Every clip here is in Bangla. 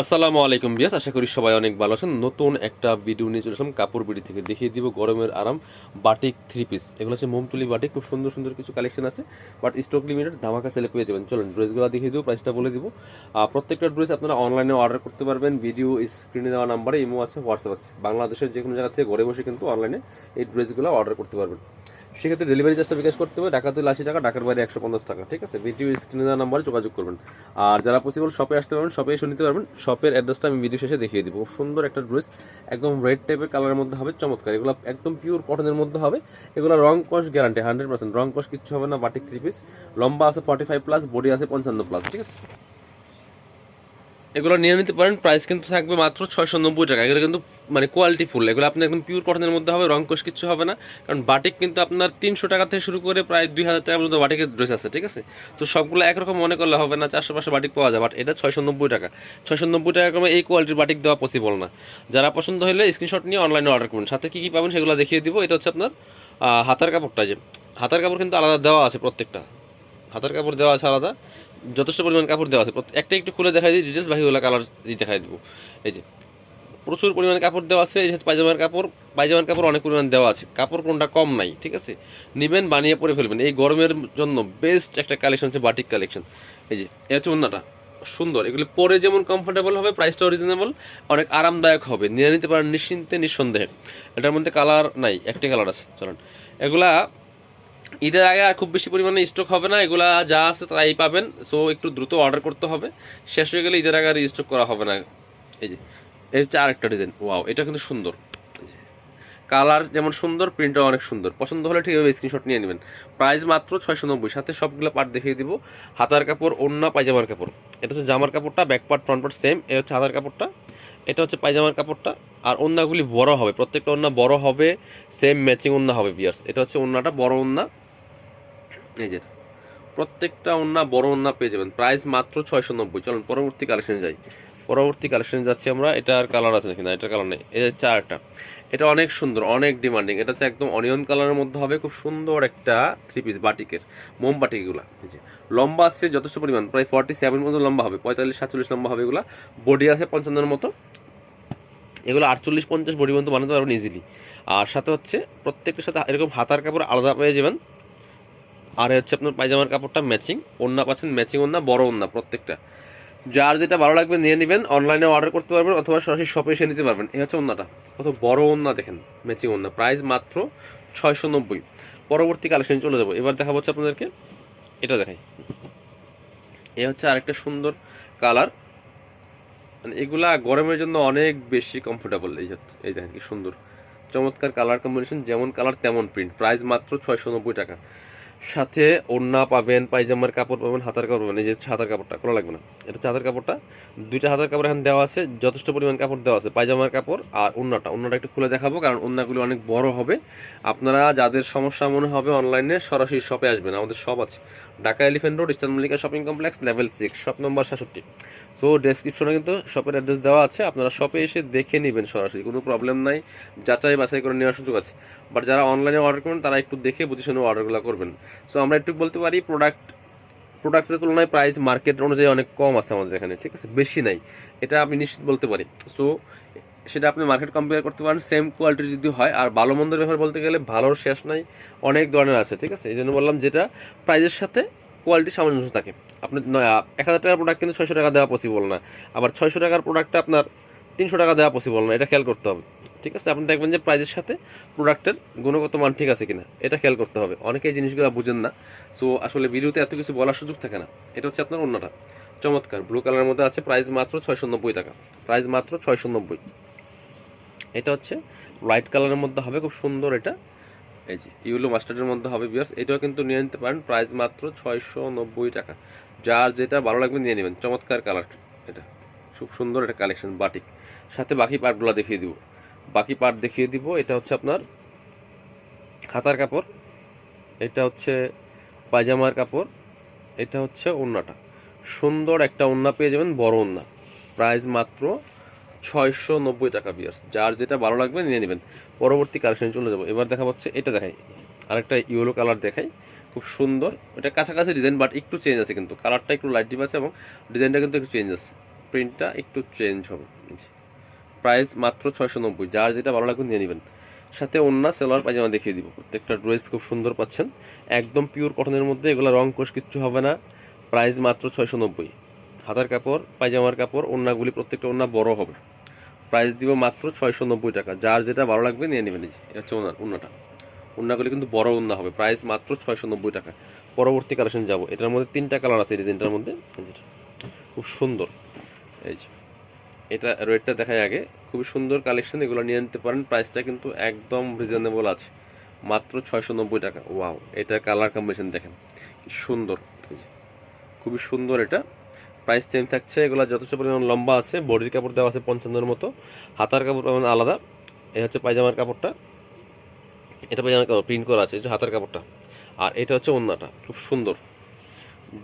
আসসালামু আলাইকুম বিয়াস আশা করি সবাই অনেক ভালো আছেন। নতুন একটা ভিডিও নিয়ে চলে আসলাম কাপড় বিড়ি থেকে। দেখিয়ে দিব গরমের আরাম বাটিক থ্রি পিস এগুলো হচ্ছে মোমতুলি বাটিক খুব সুন্দর সুন্দর কিছু কালেকশন আছে বাট স্টক লিমিটেড ধামাকা সেলে পেয়ে যাবেন। চলুন ড্রেসগুলো দেখিয়ে দিব প্রাইসটা বলে দিব। প্রত্যেকটা ড্রেস আপনারা অনলাইনে অর্ডার করতে পারবেন। ভিডিও স্ক্রিনে দেওয়া নাম্বারে ইমো আছে হোয়াটসঅ্যাপ আছে। বাংলাদেশের যে কোনো জায়গা থেকে ঘরে বসে কিন্তু অনলাইনে এই ড্রেসগুলো অর্ডার করতে পারবেন। সেক্ষেত্রে ডেলিভারি চার্জটা বিকাশ করতে হবে, ঢাকা তুলে আশি টাকা, ঢাকার বাইরে একশো পঞ্চাশ টাকা, ঠিক আছে? ভিডিও স্ক্রিনে দেওয়া নাম্বারে যোগাযোগ করবেন। আর যারা পসিবল শপে আসতে পারবেন শপে এসে নিতে পারবেন শপের অ্যাড্রেসটা আমি ভিডিও শেষে দেখিয়ে দিব। সুন্দর একটা ড্রেস একদম রেড টাইপের কালারের মধ্যে হবে, চমৎকার। এগুলো একদম পিওর কটনের মধ্যে হবে। এগুলো রং কস গ্যারান্টি হান্ড্রেড পার্সেন্ট রং কস কিচ্ছু হবে না বাটিক থ্রি পিস লম্বা আছে ফর্টি ফাইভ প্লাস বডি আছে পঞ্চান্ন প্লাস ঠিক আছে? এগুলো নিয়ে নিতে পারেন প্রাইস কিন্তু থাকবে মাত্র ছয়শো নব্বই টাকা। এগুলো কিন্তু মানে কোয়ালিটি ফুল এগুলো আপনি একদম পিওর কটনের মধ্যে হবে, রং কোষ কিছু হবে না। কারণ বাটিক কিন্তু আপনার তিনশো টাকা থেকে শুরু করে প্রায় দুই হাজার টাকা পর্যন্ত বাটিকের ড্রেস আছে, ঠিক আছে? তো সবগুলো একরকম মনে করলে হবে না, চারশো পাঁচশো বাটিক পাওয়া যায় বাট এটা ছয়শো নব্বই টাকা। ছয়শো নব্বই টাকা কমে এই কোয়ালিটির বাটিক দেওয়া পসিবল না। যারা পছন্দ হলে স্ক্রিনশট নিয়ে অনলাইনে অর্ডার করুন। সাথে কী কী পাবেন সেগুলো দেখিয়ে দিব। এটা হচ্ছে আপনার হাতার কাপড়টা যে, হাতার কাপড় কিন্তু আলাদা দেওয়া আছে প্রত্যেকটা। হাতার কাপড় দেওয়া আছে আলাদা, যথেষ্ট পরিমাণ কাপড় দেওয়া আছে। একটা একটু খুলে দেখাই দিই ডিটেলস বাকিগুলো কালার দিয়ে দেখাই দেবো। এই যে প্রচুর পরিমাণে কাপড় দেওয়া আছে, এই পায়জামার কাপড় পায়জামার কাপড় অনেক পরিমাণ দেওয়া আছে। কাপড় কোনটা কম নাই, ঠিক আছে? নেবেন, বানিয়ে পরে ফেলবেন। এই গরমের জন্য বেস্ট একটা কালেকশন হচ্ছে বাটিক কালেকশন এই যে, এ হচ্ছে অন্যটা সুন্দর। এগুলি পরে যেমন কমফোর্টেবল হবে প্রাইসটাও রিজনেবল অনেক আরামদায়ক হবে। নিয়ে নিতে পারেন নিশ্চিন্তে, নিঃসন্দেহে। এটার মধ্যে কালার নাই, একটি কালার আছে, চলুন। এগুলা ঈদের আগে আর খুব বেশি পরিমাণে স্টক হবে না, এগুলা যা আছে তাই পাবেন। সো একটু দ্রুত অর্ডার করতে হবে। শেষ হয়ে গেলে ঈদের আগে আর স্টক করা হবে না। এই যে এই হচ্ছে আরেকটা ডিজাইন ওয়াও এটা কিন্তু সুন্দর। কালার যেমন সুন্দর প্রিন্টও অনেক সুন্দর। পছন্দ হলে ঠিকভাবে স্ক্রিনশট নিয়ে নেবেন। প্রাইস মাত্র ছয়শো নব্বই সাথে সবগুলো পার্ট দেখিয়ে দিব। হাতার কাপড় ওন্না পায়জামার কাপড়। এটা হচ্ছে জামার কাপড়টা back part front part same এটা হচ্ছে হাতার কাপড়টা। এটা হচ্ছে পায়জামার কাপড়টা। আর ওন্নাগুলি বড় হবে। প্রত্যেকটা ওন্না বড় হবে সেম ম্যাচিং ওন্না হবে বিয়ার্স এটা হচ্ছে ওন্নাটা বড় ওন্না এই যে, প্রত্যেকটা ওন্না বড় ওন্না পেয়ে যাবেন। প্রাইস মাত্র ছয়শো নব্বই চলুন, পরবর্তী কালেকশনে যাই। পরবর্তী কালেকশনে যাচ্ছি আমরা এটার কালার আছে নাকি না? এটার কালার নেই। এটা আরেকটা এটা অনেক সুন্দর, অনেক ডিমান্ডিং এটা হচ্ছে একদম অনিয়ন কালারের মধ্যে হবে, খুব সুন্দর একটা থ্রি পিস বাটিকের মোম বাটিকগুলো লম্বা আসছে যথেষ্ট পরিমাণ, প্রায় ফর্টি সেভেন মতো লম্বা হবে, পঁয়তাল্লিশ, সাতচল্লিশ লম্বা হবে এগুলো। বডি আছে পঞ্চান্নের মতো। এগুলো আটচল্লিশ, পঞ্চাশ বডি পর্যন্ত বানাতে পারবেন ইজিলি আর সাথে হচ্ছে প্রত্যেকটার সাথে এরকম হাতার কাপড় আলাদা পেয়ে যাবেন। আর হচ্ছে আপনার পায়জামার কাপড়টা ম্যাচিং ওন্না পাচ্ছেন ম্যাচিং ওন্না বড় ওন্না প্রত্যেকটা। যার যেটা ভালো লাগবে নিয়ে নেবেন অনলাইনে অর্ডার করতে পারবেন অথবা সরাসরি শপে এসে নিতে পারবেন। এই হচ্ছে ওন্নাটা। কত বড় ওন্না দেখেন ম্যাচিং ওন্না। প্রাইস মাত্র ছয়শো নব্বই। পরবর্তী কালেকশন চলে যাব। এবার দেখা হচ্ছে আপনাদেরকে, এটা দেখাই। এ হচ্ছে আরেকটা সুন্দর কালার মানে এগুলা গরমের জন্য অনেক বেশি কমফোর্টেবল এই হচ্ছে, এই দেখেন কি সুন্দর। চমৎকার কালার কম্বিনেশন যেমন কালার তেমন প্রিন্ট প্রাইস মাত্র ছয়শো নব্বই টাকা। সাথে ওড়না পাবেন, পায়জামার কাপড় পাবেন, হাতার কাপড় পাবেন, এই যে হাতার কাপড়টা কোনো লাগবে না। এটা হাতার কাপড়টা, দুইটা হাতার কাপড় এখন দেওয়া আছে, যথেষ্ট পরিমাণ কাপড় দেওয়া আছে, পায়জামার কাপড় আর ওড়নাটা। ওড়নাটা একটু খুলে দেখাবো, কারণ ওড়নাগুলো অনেক বড় হবে। আপনারা যাদের সমস্যা মনে হবে অনলাইনে, সরাসরি শপে আসবেন, আমাদের শপ আছে। Dhaka Elephant Road, Eastern Mallika shopping complex, level six, shop number সাতষট্টি। সো ডেসক্রিপশনে কিন্তু শপের অ্যাড্রেস দেওয়া আছে। আপনারা শপে এসে দেখে নেবেন সরাসরি। কোনো প্রবলেম নাই। যাচাই বাছাই করে নেওয়ার সুযোগ আছে। বাট যারা অনলাইনে অর্ডার করবেন, তারা একটু দেখে বুঝে শুনে অর্ডারগুলো করবেন। সো আমরা একটু বলতে পারি প্রোডাক্ট প্রোডাক্টের তুলনায় প্রাইস মার্কেট অনুযায়ী অনেক কম আছে আমাদের এখানে, ঠিক আছে? বেশি নাই। এটা আমি নিশ্চিত বলতে পারি। সো সেটা আপনি মার্কেট কম্পেয়ার করতে পারেন। সেম কোয়ালিটি যদি হয়, আর ভালো মন্দের ব্যাপার বলতে গেলে ভালোর শেষ নাই। অনেক ধরনের আছে, ঠিক আছে? এই জন্য বললাম যেটা প্রাইজের সাথে কোয়ালিটি সামঞ্জস্য থাকে। আপনি এক হাজার টাকার প্রোডাক্ট কিন্তু ছয়শো টাকা দেওয়া পসিবল না। আবার ছয়শো টাকার প্রোডাক্টটা আপনার তিনশো টাকা দেওয়া পসিবল না। এটা খেয়াল করতে হবে। ঠিক আছে? আপনি দেখবেন যে প্রাইজের সাথে প্রোডাক্টের গুণগত মান ঠিক আছে কিনা। এটা খেয়াল করতে হবে। অনেকে এই জিনিসগুলো বুঝেন না। সো আসলে ভিডিওতে এত কিছু বলার সুযোগ থাকে না। এটা হচ্ছে আপনার অন্যটা। চমৎকার। ব্লু কালারের মধ্যে আছে প্রাইস মাত্র ছয়শো নব্বই টাকা। প্রাইস মাত্র ছয়শো নব্বই। এটা হচ্ছে লাইট কালারের মধ্যে হবে। খুব সুন্দর এটা। এই যে, ইউলো মাস্টার্ডের মধ্যে হবে বিয়ার্স এটাও কিন্তু নিয়ে নিতে পারেন প্রাইস মাত্র ছয়শো নব্বই টাকা। যার যেটা ভালো লাগবে নিয়ে নেবেন। চমৎকার কালার এটা। খুব সুন্দর একটা কালেকশন বাটিক সাথে বাকি পার্টগুলো দেখিয়ে দিব। বাকি পার্ট দেখিয়ে দিব। এটা হচ্ছে আপনার হাতার কাপড়। এটা হচ্ছে পায়জামার কাপড়। এটা হচ্ছে ওন্নাটা। সুন্দর একটা ওন্না পেয়ে যাবেন, বড় ওন্না। প্রাইস মাত্র ছয়শো নব্বই টাকা বিয়ার্স যার যেটা ভালো লাগবে নিয়ে নেবেন। পরবর্তী কালেকশন চলে যাব। এবার দেখা হচ্ছে, এটা দেখাই। আরেকটা ইয়েলো কালার দেখাই। খুব সুন্দর। এটা কাছাকাছি ডিজাইন বাট একটু চেঞ্জ আছে কিন্তু। কালারটা একটু লাইট ডিপ আছে এবং ডিজাইনটা কিন্তু একটু চেঞ্জ আছে। প্রিন্টটা একটু চেঞ্জ হবে। প্রাইস মাত্র ছয়শো নব্বই যার যেটা ভালো লাগবে নিয়ে নেবেন। সাথে অন্য সেলোয়ার পায়জামা দেখিয়ে দিব। প্রত্যেকটা ড্রেস খুব সুন্দর পাচ্ছেন। একদম পিওর কটনের মধ্যে। এগুলো রং কোষ কিচ্ছু হবে না। প্রাইস মাত্র ছয়শো নব্বই হাতার কাপড়, পায়জামার কাপড়, ওন্নাগুলি প্রত্যেকটা ওন্না বড় হবে। প্রাইস দিব মাত্র ছয়শো নব্বই টাকা। যার যেটা ভালো লাগবে নিয়ে নেবেন হচ্ছে ওনার ওন্নাটা। ওন্নাগুলি কিন্তু বড় ওন্না হবে। প্রাইস মাত্র ছয়শো নব্বই টাকা। পরবর্তী কালেকশন যাব। এটার মধ্যে তিনটা কালার আছে ডিজাইনটার মধ্যে। খুব সুন্দর। এই যে। এটা রেটটা দেখায় আগে। খুবই সুন্দর কালেকশন এগুলো নিয়ে নিতে পারেন। প্রাইসটা কিন্তু একদম রিজনেবল আছে। মাত্র ছয়শো নব্বই টাকা। ওয়াও এটা কালার কম্বিনেশন দেখেন। সুন্দর। খুবই সুন্দর এটা। প্রাইস সেম থাকছে, এগুলো যথেষ্ট পরিমাণ লম্বা আছে, বডির কাপড় দেওয়া আছে পঞ্চান্নর মতো, হাতার কাপড় আলাদা, এই হচ্ছে পায়জামার কাপড়টা, এটা পায়জামার কাপড় প্রিন্ট করা আছে হাতার কাপড়টা, আর এটা হচ্ছে ওন্নাটা, খুব সুন্দর,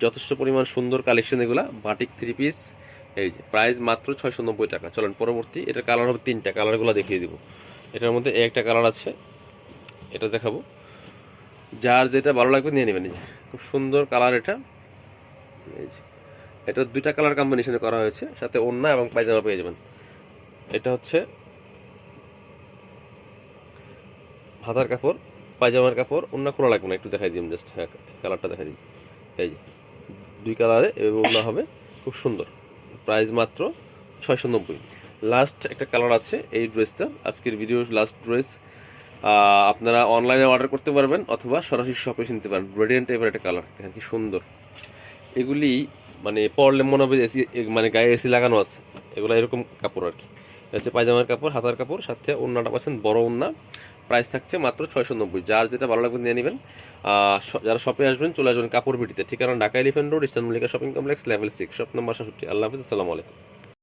যথেষ্ট পরিমাণ সুন্দর কালেকশন এগুলা বাটিক থ্রি পিস এই যে প্রাইস মাত্র ছয়শো নব্বই টাকা, চলেন পরবর্তী এটার কালার হবে তিনটা কালারগুলো দেখিয়ে দিব, এটার মধ্যে একটা কালার আছে, এটা দেখাবো, যার যেটা ভালো লাগবে নিয়ে নেবেন খুব সুন্দর কালার এটা, এই যে এটা দুইটা কালার কম্বিনেশনে করা হয়েছে, সাথে ওড়না এবং পায়জামা পেয়ে যাবেন। এটা হচ্ছে হাতার কাপড়, পায়জামার কাপড়, ওড়না খোলা লাগবে না, একটু দেখাই দিন জাস্ট হ্যাঁ কালারটা দেখাই দিন এই যে, দুই কালারে ওড়না হবে, খুব সুন্দর। প্রাইস মাত্র ছয়শো নব্বই। লাস্ট একটা কালার আছে এই ড্রেসটা আজকের ভিডিও লাস্ট ড্রেস আপনারা অনলাইনে অর্ডার করতে পারবেন অথবা সরাসরি শপে নিতে পারেন। রেডিয়েন্ট টাইপের একটা কালার দেখেন কি সুন্দর। এগুলি মানে পরলে মনে হবে এসি মানে গায়ে এসি লাগানো আছে। এগুলো এরকম কাপড় আর কি। হচ্ছে পায়জামার কাপড়, হাতার কাপড়, সাথে ওড়নাটা পাচ্ছেন বড় ওড়না। প্রাইস থাকছে মাত্র ছয়শো নব্বই যার যেটা ভালো লাগবে নিয়ে নেবেন। যারা শপে আসবেন, চলে আসবেন কাপড় বিটিতে ঠিকানা Dhaka Elephant Road Eastern Mallika shopping complex level six shop number সাতষট্টি। আল্লাহ হাফিজ, আসসালামু আলাইকুম।